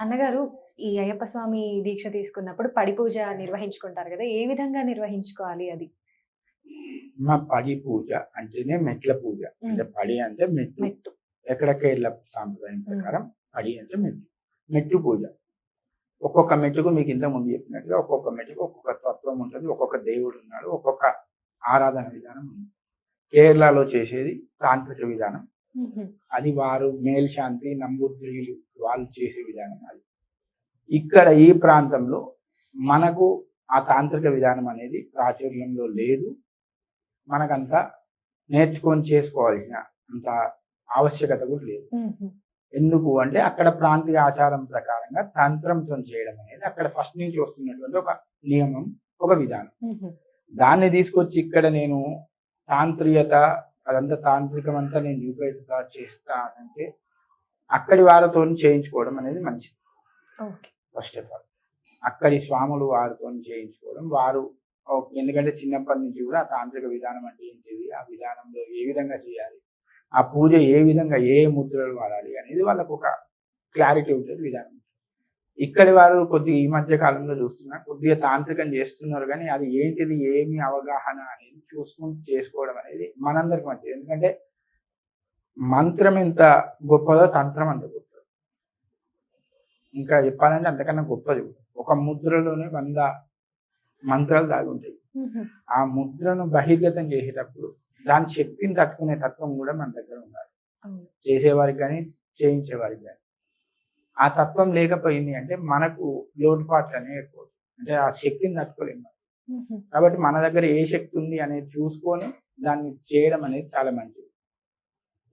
అన్నగారు ఈ అయ్యప్ప స్వామి దీక్ష తీసుకున్నప్పుడు పడి పూజ నిర్వహించుకుంటారు కదా ఏ విధంగా నిర్వహించుకోవాలి అది? మా పడి పూజ అంటేనే మెట్ల పూజ. అంటే పడి అంటే మెట్లు. మెట్టు ఎక్కడ కేరళ సాంప్రదాయం ప్రకారం పడి అంటే మెట్టు మెట్టు పూజ. ఒక్కొక్క మెట్టుకు మీకు ఇంత ముందు చెప్పినట్టుగా ఒక్కొక్క మెట్టుకు ఒక్కొక్క తత్వం ఉంటుంది. ఒక్కొక్క దేవుడు ఉన్నాడు. ఒక్కొక్క ఆరాధన విధానం ఉంది. కేరళలో చేసేది తాంత్రిక విధానం. అది వారు మేల్శాంతి నంబూద్రియులు వాళ్ళు చేసే విధానం అది ఇక్కడ ఈ ప్రాంతంలో మనకు ఆ తాంత్రిక విధానం అనేది ప్రాచుర్యంలో లేదు మనకంత నేర్చుకొని చేసుకోవాల్సిన అంత ఆవశ్యకత కూడా లేదు. ఎందుకు అంటే అక్కడ ప్రాంతీయ ఆచారం ప్రకారంగా తంత్రంతో చేయడం అనేది అక్కడ ఫస్ట్ నుంచి వస్తున్నటువంటి ఒక నియమం ఒక విధానం. దాన్ని తీసుకొచ్చి ఇక్కడ నేను తాంత్రికత అదంతా తాంత్రికం అంతా నేను చూపెడతా చేస్తా అంటే అక్కడి వారితో చేయించుకోవడం అనేది మంచిది. First of all. అక్కడి స్వాములు వారితో చేయించుకోవడం వారు ఎందుకంటే చిన్నప్పటి నుంచి కూడా ఆ తాంత్రిక విధానం అంటే ఏంటిది? ఆ విధానంలో ఏ విధంగా చేయాలి? ఆ పూజ ఏ విధంగా ఏ ముద్రలు వాడాలి అనేది వాళ్ళకు ఒక క్లారిటీ ఉంటుంది విధానం. ఇక్కడి వారు కొద్దిగా ఈ మధ్య కాలంలో చూస్తున్నా కొద్దిగా తాంత్రికం చేస్తున్నారు కానీ అది ఏంటిది ఏమి అవగాహన అనేది చూసుకుని చేసుకోవడం అనేది మనందరికి మంచిది. ఎందుకంటే మంత్రం ఎంత గొప్పదో తంత్రం అంత గొప్పది. ఇంకా చెప్పాలంటే అంతకన్నా గొప్పది ఒక ముద్రలోనే వంద మంత్రాలు దాగి ఉంటాయి. ఆ ముద్రను బహిర్గతం చేసేటప్పుడు దాని శక్తిని తట్టుకునే తత్వం కూడా మన దగ్గర ఉండాలి. చేసేవారికి కానీ చేయించేవారికి కానీ. ఆ తత్వం లేకపోయింది అంటే మనకు లోటుపాట్లు అనేవి ఎక్కువ అంటే ఆ శక్తిని తట్టుకోలేము. కాబట్టి మన దగ్గర ఏ శక్తి ఉంది అనేది చూసుకొని దాన్ని చేయడం అనేది చాలా మంచిది.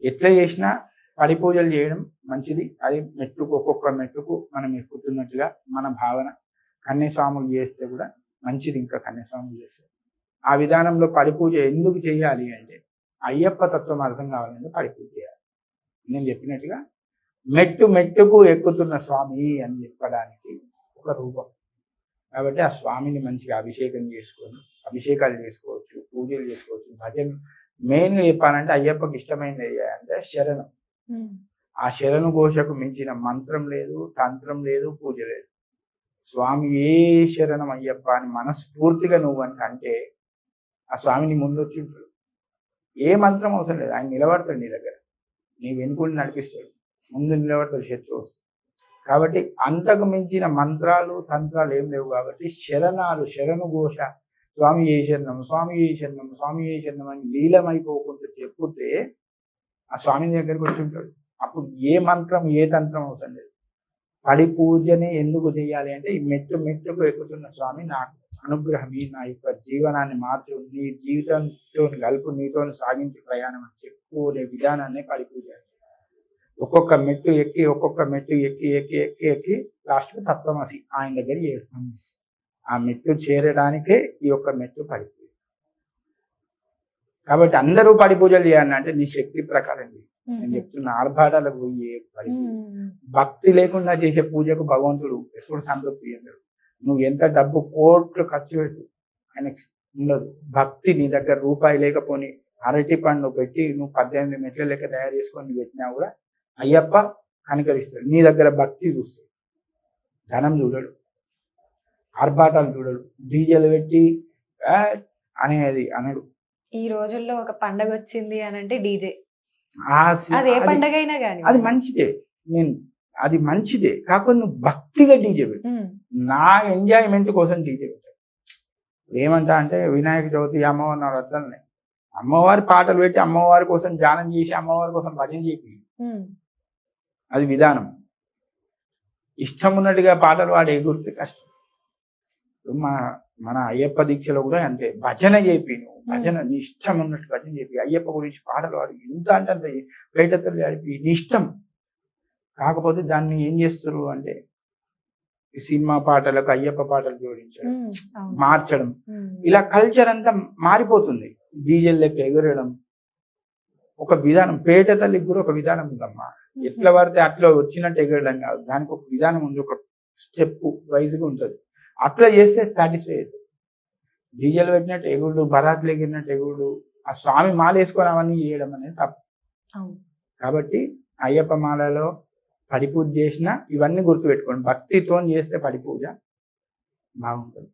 ఎట్లా చేసినా పడి పూజలు చేయడం మంచిది. అది మెట్టుకు ఒక్కొక్క మెట్టుకు మనం ఎక్కుతున్నట్టుగా మన భావన కన్యస్వాములు చేస్తే కూడా మంచిది ఇంకా కన్యస్వాములు చేస్తే. ఆ విధానంలో పడి పూజ ఎందుకు చేయాలి అంటే అయ్యప్ప తత్వం అర్థం కావాలంటే పడి పూజ చేయాలి. నేను చెప్పినట్టుగా మెట్టు మెట్టుకు ఎక్కుతున్న స్వామి అని చెప్పడానికి ఒక రూపం. కాబట్టి ఆ స్వామిని మంచిగా అభిషేకం చేసుకొని అభిషేకాలు చేసుకోవచ్చు పూజలు చేసుకోవచ్చు. భజన మెయిన్గా చెప్పాలంటే అయ్యప్పకి ఇష్టమైనది అంటే శరణం. ఆ శరణు ఘోషకు మించిన మంత్రం లేదు తంత్రం లేదు పూజ లేదు. స్వామి ఏ శరణం అయ్యప్ప అని మనస్ఫూర్తిగా నువ్వు అని అంటే ఆ స్వామిని ముందు వచ్చి ఉంటాడు. ఏ మంత్రం అవసరం లేదు. ఆయన నిలబడతాడు నీ దగ్గర. నీ వెనుకుండి నడిపిస్తాడు. ముందు నిలబడతాడు శత్రువు వస్తాడు కాబట్టి అంతకు మించిన మంత్రాలు తంత్రాలు ఏం లేవు కాబట్టి శరణాలు శరణు ఘోష స్వామి ఏ శరణం స్వామి ఏ శరణం స్వామి ఏ శరణం అని లీలమైపోకుండా చెప్తే ఆ స్వామి దగ్గరికి వచ్చి ఉంటాడు. అప్పుడు ఏ మంత్రం ఏ తంత్రం అవసరం లేదు. పడి పూజని ఎందుకు చేయాలి అంటే ఈ మెట్టు మెట్టుకు ఎక్కుతున్న స్వామి నాకు అనుగ్రహం ఈ నా యొక్క జీవనాన్ని మార్చు నీ జీవితంతో కలుపు నీతో సాగించు ప్రయాణం అని చెప్పుకునే విధానాన్ని పడి పూజ ఒక్కొక్క మెట్టు ఎక్కి ఒక్కొక్క మెట్టు ఎక్కి ఎక్కి ఎక్కి ఎక్కి లాస్ట్కు తత్వమసి ఆయన దగ్గర చేరుతాం ఆ మెట్టు చేరడానికే ఈ యొక్క మెట్టు పడి పూజ కాబట్టి అందరూ పడి పూజలు చేయాలి అంటే నీ శక్తి ప్రకారం. నేను. చెప్తున్న ఆర్భాటాలకు పోయి. భక్తి లేకుండా చేసే పూజకు భగవంతుడు ఎప్పుడు సంతృప్తి చెందడు నువ్వు ఎంత డబ్బు కోట్లు ఖర్చు పెట్టు ఆయనకి ఉండదు భక్తి నీ దగ్గర రూపాయి లేకపోని అరటి పండు పెట్టి నువ్వు పద్దెనిమిది మెట్ల లెక్క తయారు చేసుకొని పెట్టినా కూడా అయ్యప్ప కనికరిస్తాడు. నీ దగ్గర భక్తి చూస్తాడు. ధనం చూడడు. ఆర్భాటాలు చూడడు. డీజేలు పెట్టి అనేది అనడు. ఈ రోజుల్లో ఒక పండగ వచ్చింది అని అంటే డీజే. అది పండగ అయినా కానీ అది మంచిదే. నేను అది మంచిదే. కాకపోతే నువ్వు భక్తిగా డీజే పెట్టు. నా ఎంజాయ్మెంట్ కోసం డీజే పెట్టాను ఏమంటా అంటే వినాయక చవితి అమ్మవారి నవరాత్రులని అమ్మవారి పాటలు పెట్టి అమ్మవారి కోసం ధ్యానం చేసి అమ్మవారి కోసం భజన చేసి అది విధానం. ఇష్టం ఉన్నట్టుగా పాటలు పాడి ఎగురితే కష్టం. ఇప్పుడు మన అయ్యప్ప దీక్షలో కూడా అంతే. భజన చేపి నువ్వు భజన నీ ఇష్టం ఉన్నట్టు భజన చేపి. అయ్యప్ప గురించి పాటలు పాడి. ఎంత అంటే అంత బయటతలు జరిపి నీ ఇష్టం. కాకపోతే దాన్ని ఏం చేస్తారు అంటే సినిమా పాటలకు అయ్యప్ప పాటలు జోడించడం మార్చడం. ఇలా కల్చర్ అంతా మారిపోతుంది. డీజెల్ లెక్క ఎగరడం ఒక విధానం పేట తల్లికి కూడా ఒక విధానం ఉందమ్మా. ఎట్లా పడితే అట్లా వచ్చినట్టు ఎగరడం కాదు. దానికి ఒక విధానం ఉంది ఒక స్టెప్ వైజ్గా ఉంటుంది. అట్లా చేస్తే సాటిస్ఫై అవుతుంది డీజెల్ పెట్టినట్టు ఎగుడు బరాత్లు ఎగిరినట్టు ఎగుడు ఆ స్వామి మాల వేసుకొని అవన్నీ చేయడం అనేది తప్పు. కాబట్టి అయ్యప్ప మాలలో పడి పూజ చేసినా ఇవన్నీ గుర్తుపెట్టుకోండి. భక్తితో చేస్తే పడి పూజ బాగుంటుంది.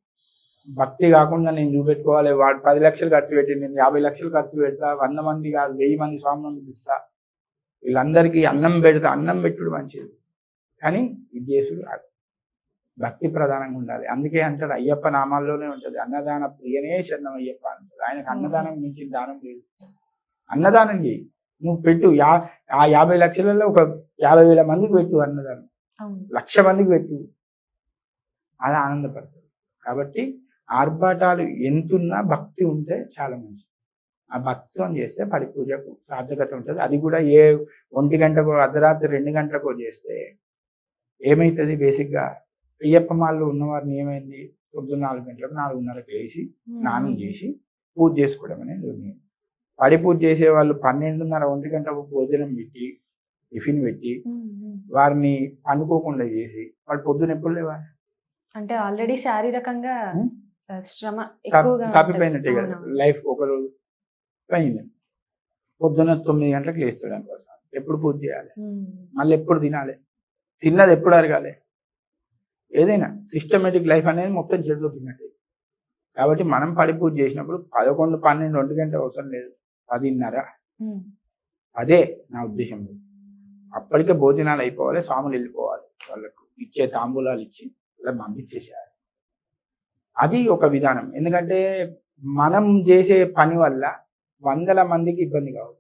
భక్తి కాకుండా నేను చూపెట్టుకోవాలి. వాడు పది లక్షలు ఖర్చు పెట్టి నేను యాభై లక్షలు ఖర్చు పెడతా వంద మంది కాదు వెయ్యి మంది స్వామిని ఇస్తా వీళ్ళందరికీ అన్నం పెడతా అన్నం పెట్టుడు మంచిది. కానీ ఇది చేసుడు రాదు. భక్తి ప్రధానంగా ఉండాలి. అందుకే అంటారు అయ్యప్ప నామాల్లోనే ఉంటుంది. అన్నదాన ప్రియనే శరణం అయ్యప్ప అంటారు. ఆయనకు అన్నదానం మించిన దానం లేదు. అన్నదానం చేయి నువ్వు పెట్టు. యా ఆ యాభై లక్షలలో ఒక యాభై వేల మందికి పెట్టు అన్నదానం. లక్ష మందికి పెట్టు. అది ఆనందపడతారు. కాబట్టి ఆర్భాటాలు ఎంతున్నా భక్తి ఉంటే చాలా మంచిది. ఆ భక్తితో చేస్తే పడి పూజకు సార్థకత ఉంటుంది. అది కూడా ఏ ఒంటి గంటకో అర్ధరాత్రి రెండు గంటలకో చేస్తే ఏమవుతుంది బేసిక్గా? అయ్యప్ప మాల్లో ఉన్నవారిని ఏమైంది? పొద్దున్న నాలుగు గంటలకు నాలుగున్నరకు లేచి స్నానం చేసి పూజ చేసుకోవడం అనేది ఉంది పడి పూజ చేసే వాళ్ళు పన్నెండున్నర ఒంటి గంటకు భోజనం పెట్టి టిఫిన్ పెట్టి. వారిని అనుకోకుండా చేసి వాళ్ళు పొద్దున ఎప్పుడు లేవాలి? అంటే ఆల్రెడీ శారీరకంగా శ్రమ. తప్పిపోయినట్టే కదా. లైఫ్ ఒక రోజు పోయింది. పొద్దున్న తొమ్మిది గంటలకు లేస్తాడు అనుకోసం ఎప్పుడు పూజ చేయాలి? మళ్ళీ ఎప్పుడు తినాలి? తిన్నది ఎప్పుడు అరగాలి? ఏదైనా సిస్టమేటిక్ లైఫ్ అనేది మొత్తం చెడులో తిన్నట్టే కాబట్టి మనం పడి పూజ చేసినప్పుడు పదకొండు పన్నెండు ఒంటి గంట అవసరం లేదు. పదిన్నర. అదే నా ఉద్దేశం. అప్పటికే భోజనాలు అయిపోవాలి స్వాములు వెళ్ళిపోవాలి. వాళ్ళకు ఇచ్చే తాంబూలాలు ఇచ్చి ఇలా పంపించేసేయాలి. అది ఒక విధానం. ఎందుకంటే మనం చేసే పని వల్ల వందల మందికి ఇబ్బంది కావు.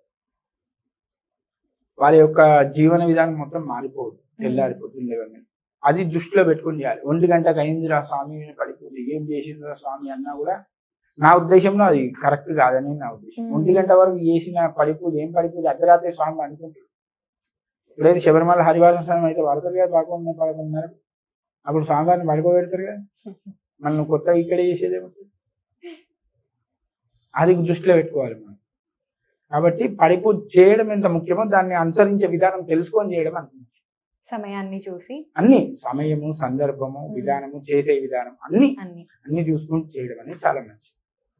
వాళ్ళ యొక్క జీవన విధానం మొత్తం మారిపోదు. తెల్లారిపోతుంది లేవగానే. అది దృష్టిలో పెట్టుకుని చేయాలి. ఒంటి గంటకు అయిందిరా స్వామి పడిపోతుంది ఏం చేసిందిరా స్వామి అన్నా కూడా నా ఉద్దేశంలో అది కరెక్ట్ కాదని నా ఉద్దేశం. ఒంటి గంట వరకు చేసిన పడిపూజ ఏం పడిపూజ అర్ధరాత్రి స్వామి అనుకుంటాడు ఇప్పుడైతే శబరిమల హరివారం స్వామి అయితే పడతారు కదా పదకొండు పదకొండున్నర అప్పుడు స్వామివారిని పడుకోబెడతారు కదా. మనం నువ్వు కొత్తగా ఇక్కడే చేసేది ఏముంటుంది అది దృష్టిలో పెట్టుకోవాలి మనం. కాబట్టి పడిపూజ చేయడం ఎంత ముఖ్యమో దాన్ని అనుసరించే విధానం తెలుసుకొని చేయడం అంత. ముఖ్యం. సమయాన్ని చూసి. అన్ని సమయము సందర్భము విధానము చేసే విధానం అన్ని అన్ని. అన్ని చూసుకుంటూ చేయడం అనేది చాలా మంచిది.